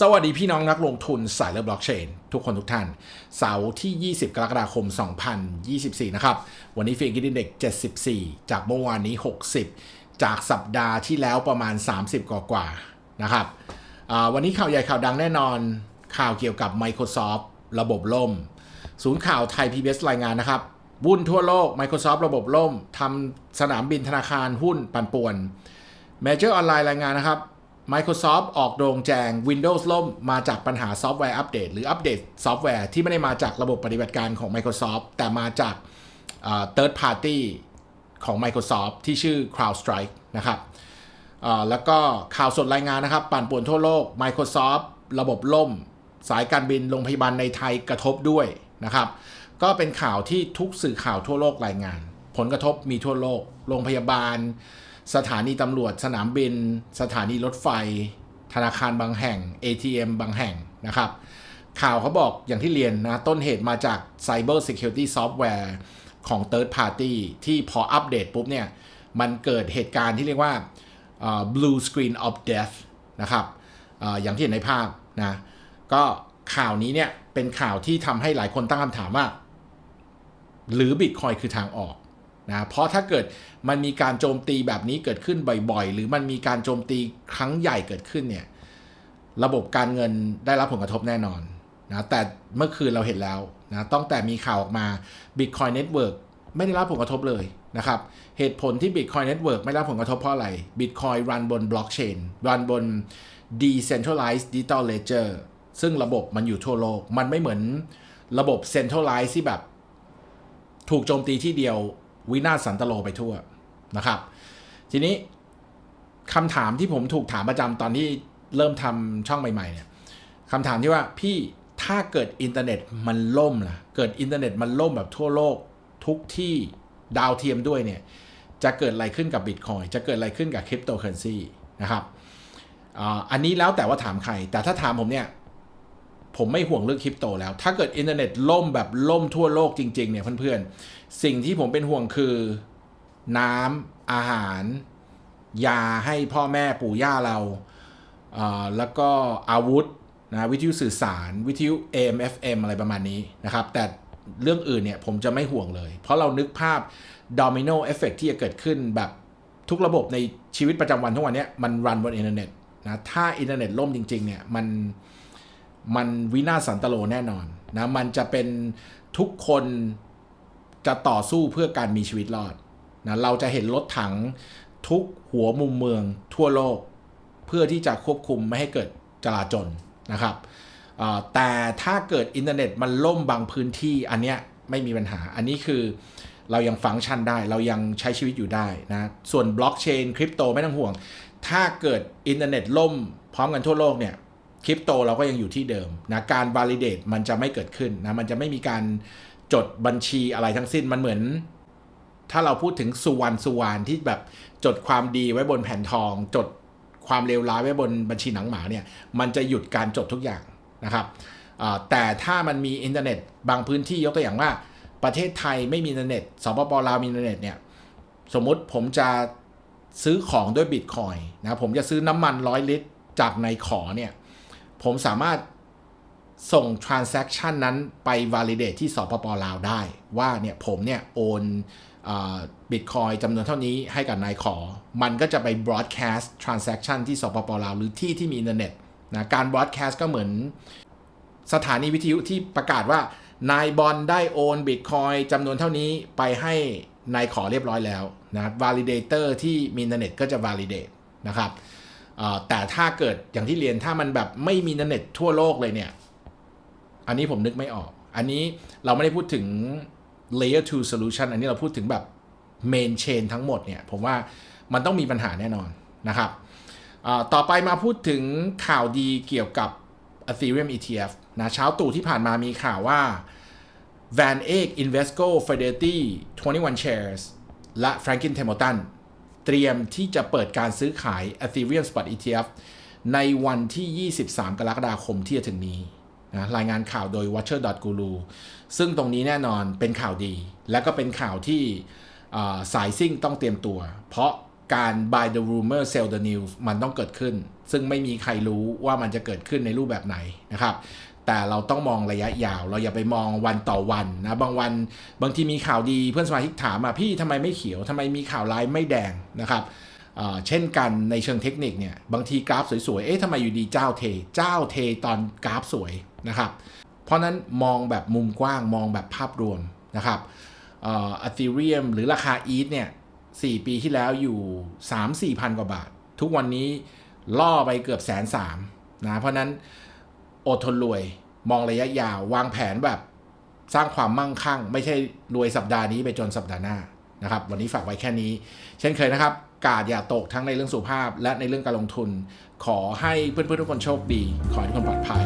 สวัสดีพี่น้องนักลงทุนสายเลือบล็อกเชนทุกคนทุกท่าน เสาร์ที่ 20 กรกฎาคม 2024 นะครับ วันนี้เฟียกิดินเด็ก 74 จากเมื่อวานนี้ 60 จากสัปดาห์ที่แล้วประมาณ 30 กว่ากว่านะครับวันนี้ข่าวใหญ่ข่าวดังแน่นอน ข่าวเกี่ยวกับ Microsoft ระบบล่ม ศูนย์ข่าวไทย PBS รายงานนะครับวุ่นทั่วโลก Microsoft ระบบล่มทำสนามบินธนาคารหุ้นปั่นป่วน Major ออนไลน์รายงานนะครับ Microsoft ออกโรงแจง Windows ล่มมาจากปัญหาซอฟต์แวร์อัปเดตหรืออัปเดตซอฟต์แวร์ที่ไม่ได้มาจากระบบปฏิบัติการของ Microsoft แต่มาจากเอ่อ third party ของ Microsoft ที่ชื่อ CrowdStrike นะครับเอ่อแล้วก็ข่าวสดรายงานนะครับ ปั่นป่วนทั่วโลก Microsoft ระบบล่ม สายการบินโรงพยาบาลในไทยกระทบด้วยนะครับ ก็เป็นข่าวที่ทุกสื่อข่าวทั่วโลกรายงาน ผลกระทบมีทั่วโลก โรงพยาบาล สถานีตำรวจสนามบิน สถานีรถไฟ ธนาคารบางแห่ง ATM บางแห่งนะครับ ข่าวเขาบอกอย่างที่เรียนนะ ต้นเหตุมาจาก Cyber Security Software ของ Third Party ที่พออัปเดตปุ๊บเนี่ย มันเกิดเหตุการณ์ที่เรียกว่า blue screen of death นะครับออย่างที่เห็นในภาพนะ ก็ข่าวนี้เนี่ย เป็นข่าวที่ทำให้หลายคนตั้งคำถามว่า หรือ Bitcoin คือทางออก นะเพราะถ้าเกิดมันมีการโจมตีแบบนี้เกิดขึ้นบ่อยๆ หรือมันมีการโจมตีครั้งใหญ่เกิดขึ้นเนี่ยระบบการเงินได้รับผลกระทบแน่นอนนะแต่เมื่อคืนเราเห็นแล้วนะต้องแต่มีข่าวออกมา Bitcoin Network ไม่ได้รับผลกระทบเลยนะครับ เหตุผลที่ Bitcoin Network ไม่ได้รับผลกระทบเพราะอะไร Bitcoin รันบน blockchain รันบน decentralized digital ledger ซึ่งระบบมันอยู่ทั่วโลก มันไม่เหมือนระบบ centralized ที่แบบ ถูกโจมตีที่เดียว วินาศสันตโลไปทั่วนะครับ ทีนี้คำถามที่ผมถูกถามประจำตอนที่เริ่มทำช่องใหม่ ๆ เนี่ยคำถามที่ว่าพี่ถ้าเกิดอินเทอร์เน็ตมันล่มล่ะ เกิดอินเทอร์เน็ตมันล่มแบบทั่วโลกทุกที่ดาวเทียมด้วยเนี่ย จะเกิดอะไรขึ้นกับบิตคอยจะเกิดอะไรขึ้นกับคริปโตเคอเรนซีนะครับ อันนี้แล้วแต่ว่าถามใคร แต่ถ้าถามผมเนี่ย ผมไม่ห่วงเรื่องคริปโตแล้ว ถ้าเกิดอินเทอร์เน็ตล่มแบบล่มทั่วโลกจริง ๆ เนี่ยเพื่อนๆ สิ่งที่ผมเป็นห่วงคือน้ำอาหาร ยาให้พ่อแม่ปู่ย่าเราอ่าแล้วก็อาวุธนะวิทยุสื่อสาร วิทยุ AM FM อะไรประมาณนี้นะครับ แต่เรื่องอื่นเนี่ยผมจะไม่ห่วงเลย เพราะเรานึกภาพ domino effect ที่จะเกิดขึ้นแบบทุกระบบในชีวิตประจำวันทุกวันเนี้ยมันรันบนอินเทอร์เน็ตนะถ้าอินเทอร์เน็ตล่มจริง ๆ เนี่ยมัน มันวินาศสันตโลแน่นอนนะมันจะเป็นทุกคนจะต่อสู้เพื่อการมีชีวิตรอดนะเราจะเห็นรถถังทุกหัวมุมเมืองทั่วโลก เพื่อที่จะควบคุมไม่ให้เกิดจลาจลนะครับแต่ถ้าเกิดอินเทอร์เน็ตมันล่มบางพื้นที่อันเนี้ยไม่มีปัญหา อันนี้คือเรายังฟังก์ชันได้เรายังใช้ชีวิตอยู่ได้นะ ส่วนบล็อกเชนคริปโตไม่ต้องห่วง ถ้าเกิดอินเทอร์เน็ตล่มพร้อมกันทั่วโลกเนี่ย คริปโตเราก็ยังอยู่ที่เดิมนะการ validate มันจะไม่เกิดขึ้นนะมันจะไม่มีการจดบัญชีอะไรทั้งสิ้นมันเหมือน ถ้าเราพูดถึงสุวรรณสุวรรณที่แบบจดความดีไว้บนแผ่นทอง จดความเลวร้ายไว้บนบัญชีหนังหมาเนี่ยมันจะหยุดการจดทุกอย่างนะครับแต่ถ้ามันมีอินเทอร์เน็ตบางพื้นที่ยกตัวอย่างว่า ประเทศไทยไม่มีอินเทอร์เน็ตสปปลาวมีอินเทอร์เน็ตเนี่ยสมมุติผมจะซื้อของด้วยบิตคอยนะผมจะซื้อน้ำมันร้อยลิตรจากในขอเนี่ย ผมสามารถส่ง transaction นั้นไป validate ที่สปปลาวได้ ว่าเนี่ยผมเนี่ยโอนบิตคอยจำนวนเท่านี้ให้กับนายขอ มันก็จะไป broadcast transaction ที่สปปลาว หรือที่ที่มีอินเทอร์เน็ตนะการ broadcast ก็เหมือนสถานีวิทยุที่ประกาศว่านายบอลได้โอนบิตคอยจำนวนเท่านี้ไปให้นายขอเรียบร้อยแล้วนะ validator ที่มีอินเทอร์เน็ตก็จะ validate นะครับ แต่ถ้าเกิดอย่างที่เรียนถ้ามันแบบไม่มีเน็ตทั่วโลกเลยเนี่ย อันนี้ผมนึกไม่ออก อันนี้เราไม่ได้พูดถึง layer 2 solution อันนี้เราพูดถึงแบบ main chain ทั้งหมดเนี่ย ผมว่ามันต้องมีปัญหาแน่นอนนะครับ ต่อไปมาพูดถึงข่าวดีเกี่ยวกับ Ethereum ETF นะเช้าตู่ที่ผ่านมามีข่าวว่า Van Eck Invesco Fidelity 21 Shares และ Franklin Templeton เตรียมที่จะเปิดการซื้อขาย Ethereum Spot ETF ในวันที่ 23 กรกฎาคมที่จะถึงนี้นะรายงานข่าวโดย Watcher.guru ซึ่งตรงนี้แน่นอนเป็นข่าวดี และก็เป็นข่าวที่สายซิ่งต้องเตรียมตัว เพราะการ buy the rumor sell the news มันต้องเกิดขึ้น ซึ่งไม่มีใครรู้ว่ามันจะเกิดขึ้นในรูปแบบไหนนะครับ แต่เราต้องมองระยะยาว เราอย่าไปมองวันต่อวันนะบางวันบางทีมีข่าวดีเพื่อนสมาชิกถามอะพี่ทำไมไม่เขียวทำไมมีข่าวร้ายไม่แดงนะครับเช่นกันในเชิงเทคนิคเนี่ยบางทีกราฟสวยๆเอ๊ะทำไมอยู่ดีเจ้าเท เจ้าเทตอนกราฟสวยนะครับ เพราะนั้นมองแบบมุมกว้างมองแบบภาพรวมนะครับเอัตเรียมหรือราคาอีทเนี่ย4ปีที่แล้วอยู่ 3 4พันกว่าบาท ทุกวันนี้ล่อไปเกือบแสนสามนะเพราะนั้น อดทนรวย มองระยะยาว วางแผนแบบสร้างความมั่งคั่ง ไม่ใช่รวยสัปดาห์นี้ไปจนสัปดาห์หน้านะครับ วันนี้ฝากไว้แค่นี้ เช่นเคยนะครับ กาดอย่าตกทั้งในเรื่องสุขภาพ และในเรื่องการลงทุน ขอให้เพื่อนๆทุกคนโชคดี ขอให้ทุกคนปลอดภัย